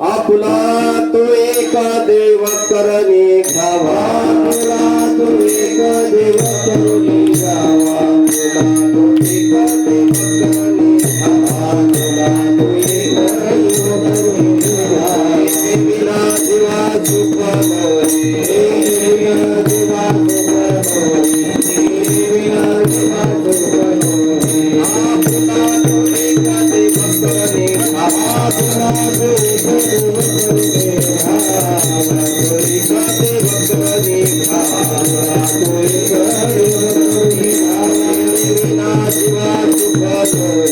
आपला तो एक देव करणे खावा. आपला तो एक देव करणे Yeah.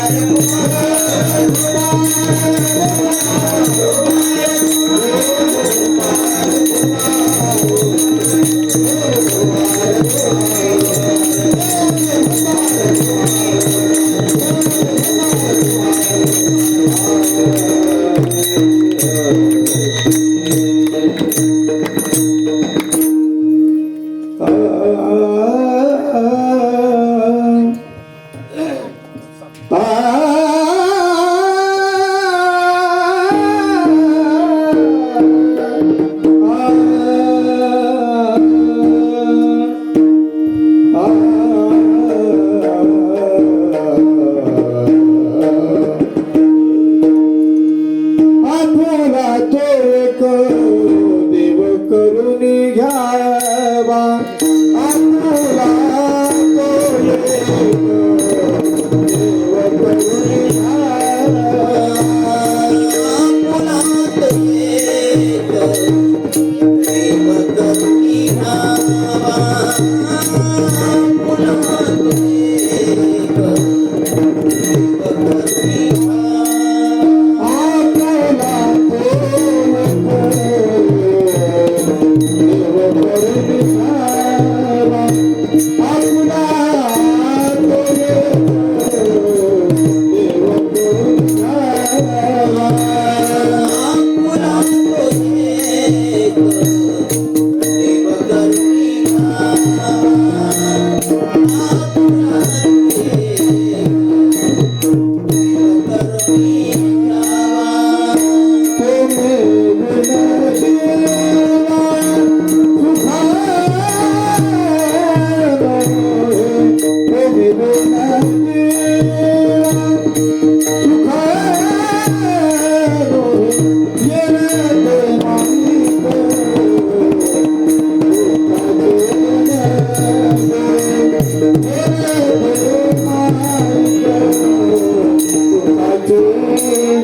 Thank you.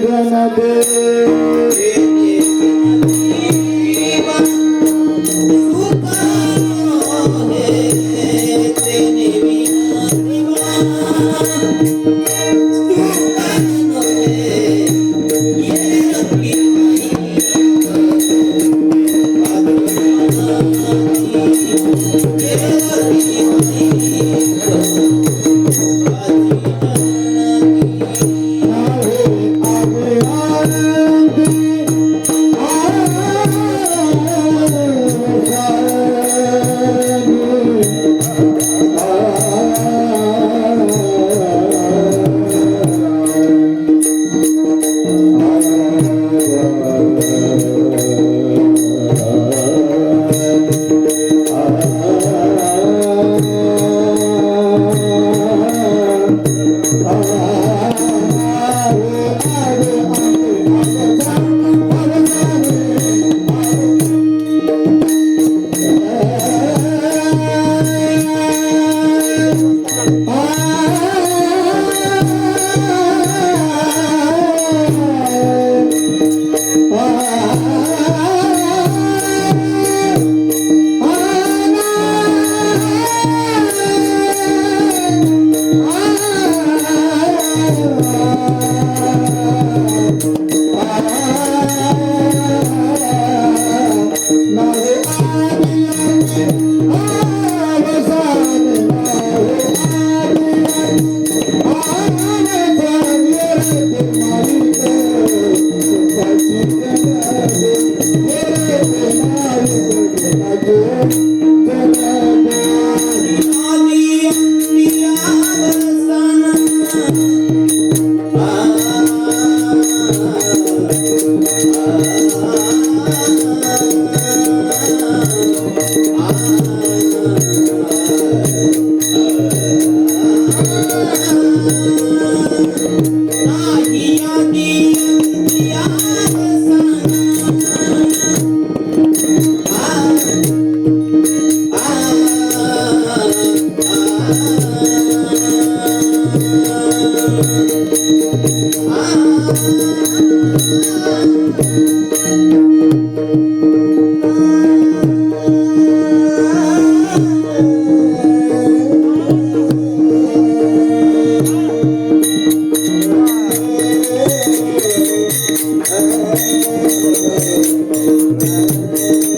ganade. Hey. Vitthal Vitthal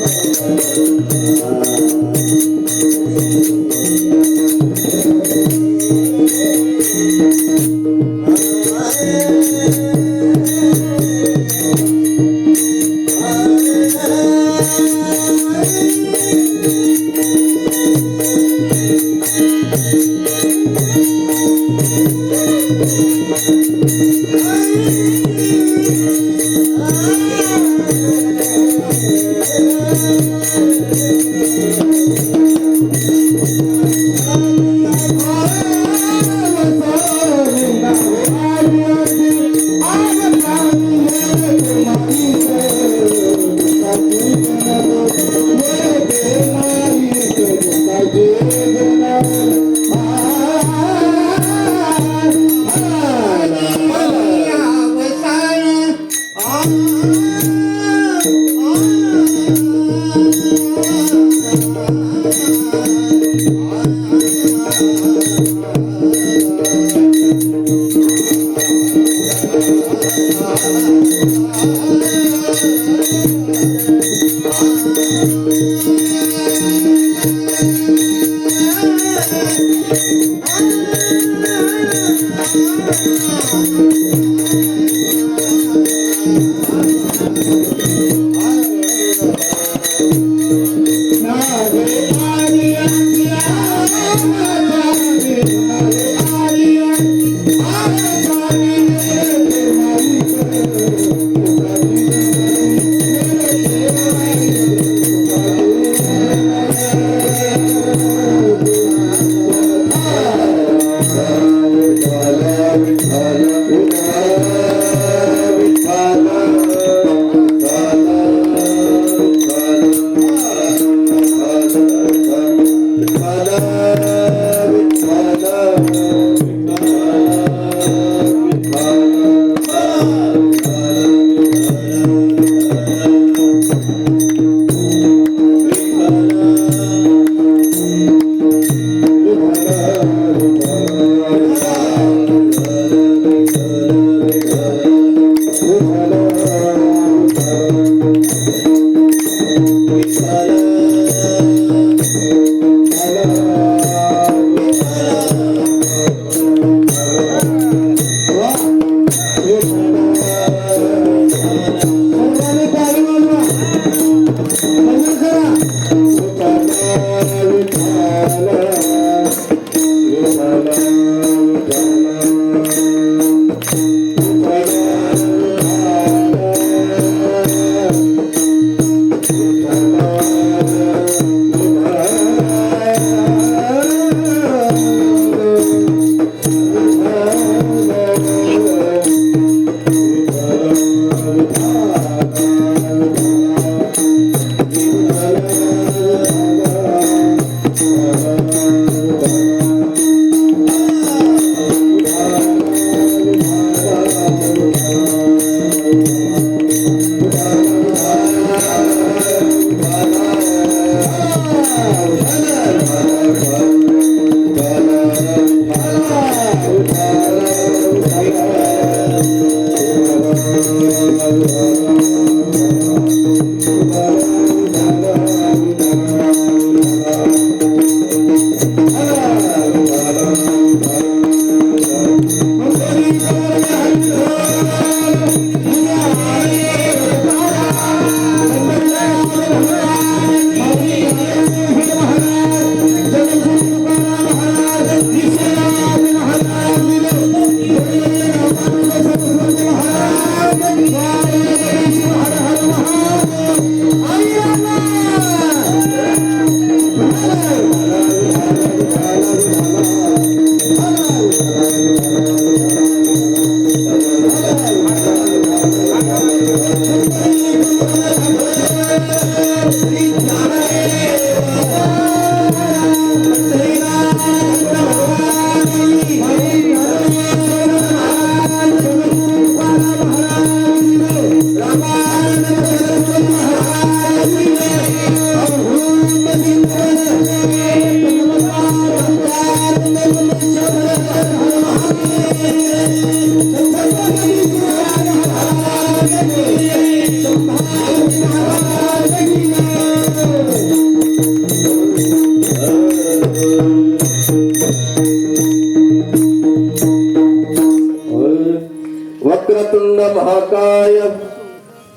महाकाय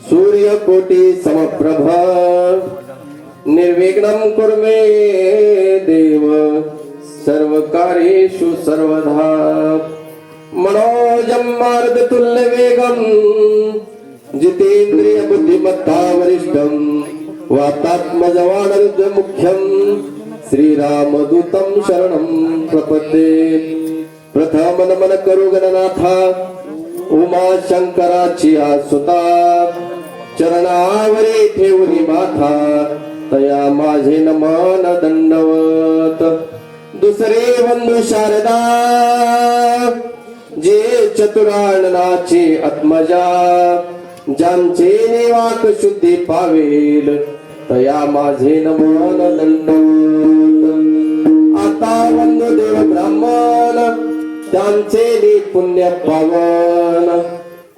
सूर्यकोटि समप्रभ। निर्विघ्नं कुर्मे देव सर्वकार्येषु सर्वधा। मनोजं मार्गतुल्यवेगं जितेन्द्रिय बुद्धिमत्ता वरिष्ठं वातात्मजवानरुद्रमुख्यं श्रीरामदूतं शरणं प्रपद्ये। प्रथम उमाशंकराची करू उमा शंकराची चरणावरी ठेवली माथा. तया माझे नमन दंडवत. दुसरे बंधू शारदा. जे चतुराननाचे आत्मजा. ज्यांचे निवाक शुद्धी पावेल तया माझे नमन दंडवत. आता बंधू देव ब्राह्मण. त्यांचे नी पुण्य पावन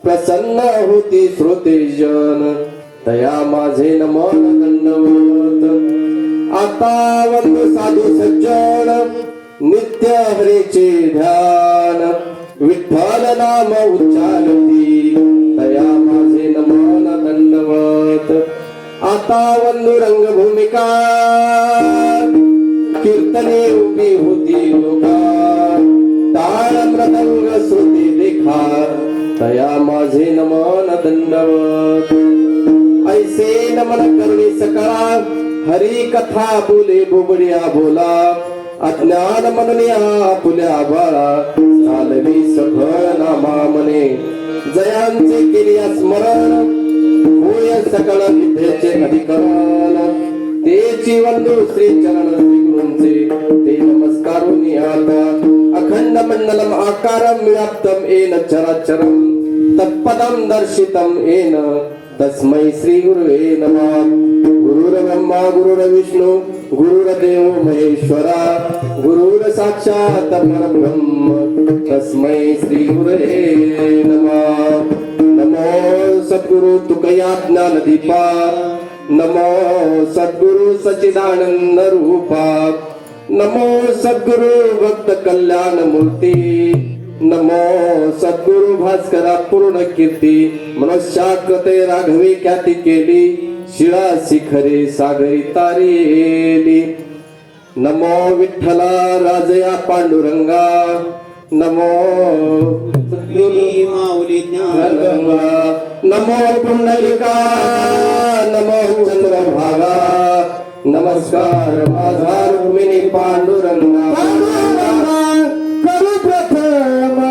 प्रसन्न होती श्रोते जन. दया माझे नमोत आता वंदू साधू सज्जन नित्य हरेचे ध्यान. विठ्ठल नाम उच्चारती दया माझे नमन दंडवत. आता वंदू रंगभूमिका कीर्तने उभी होती लोका. टाळ मृदंग श्रुती देखा तया माझे नमन दंडवत ऐसे नमन करणे सकळा हरी कथा बोले बोबड्या बोला। अज्ञान मननिया पुल्या बाळा चालवी सफळ नामा मने। जयांचे केले स्मरण होय सकळ विद्येचे अधिकरण। तेची वंदू श्री चरण श्री ते नमस्कारून आता अखंड मंडलम आकारम व्याप्तम येन चराचरम तत्पदम दर्शितम येन. तस्मै श्री गुरुवे नमः. गुरुर ब्रह्मा गुरुर विष्णू गुरुर्देव महेश्वरा गुरुर साक्षात परब्रह्म. तस्मै श्री गुरुवे नमः. नमो सद्गुरु तुकया ज्ञान दीपा नमो सद्गुरु सच्चिदानंद रूपा। नमो सद्गुरु भक्त कल्याण मूर्ती। नमो सद्गुरु भास्करा पूर्ण कीर्ती। मनुष्याकृते राघवे ख्याती केली। शिळा शिखरे सागरी तारेली नमो विठ्ठला राजया पांडुरंगा। नमो माऊली ज्ञान नमो पुंडलिका नमो चंद्रभागा नमस्कार माझा रुक्मिणी पांडुरंगा करू प्रथम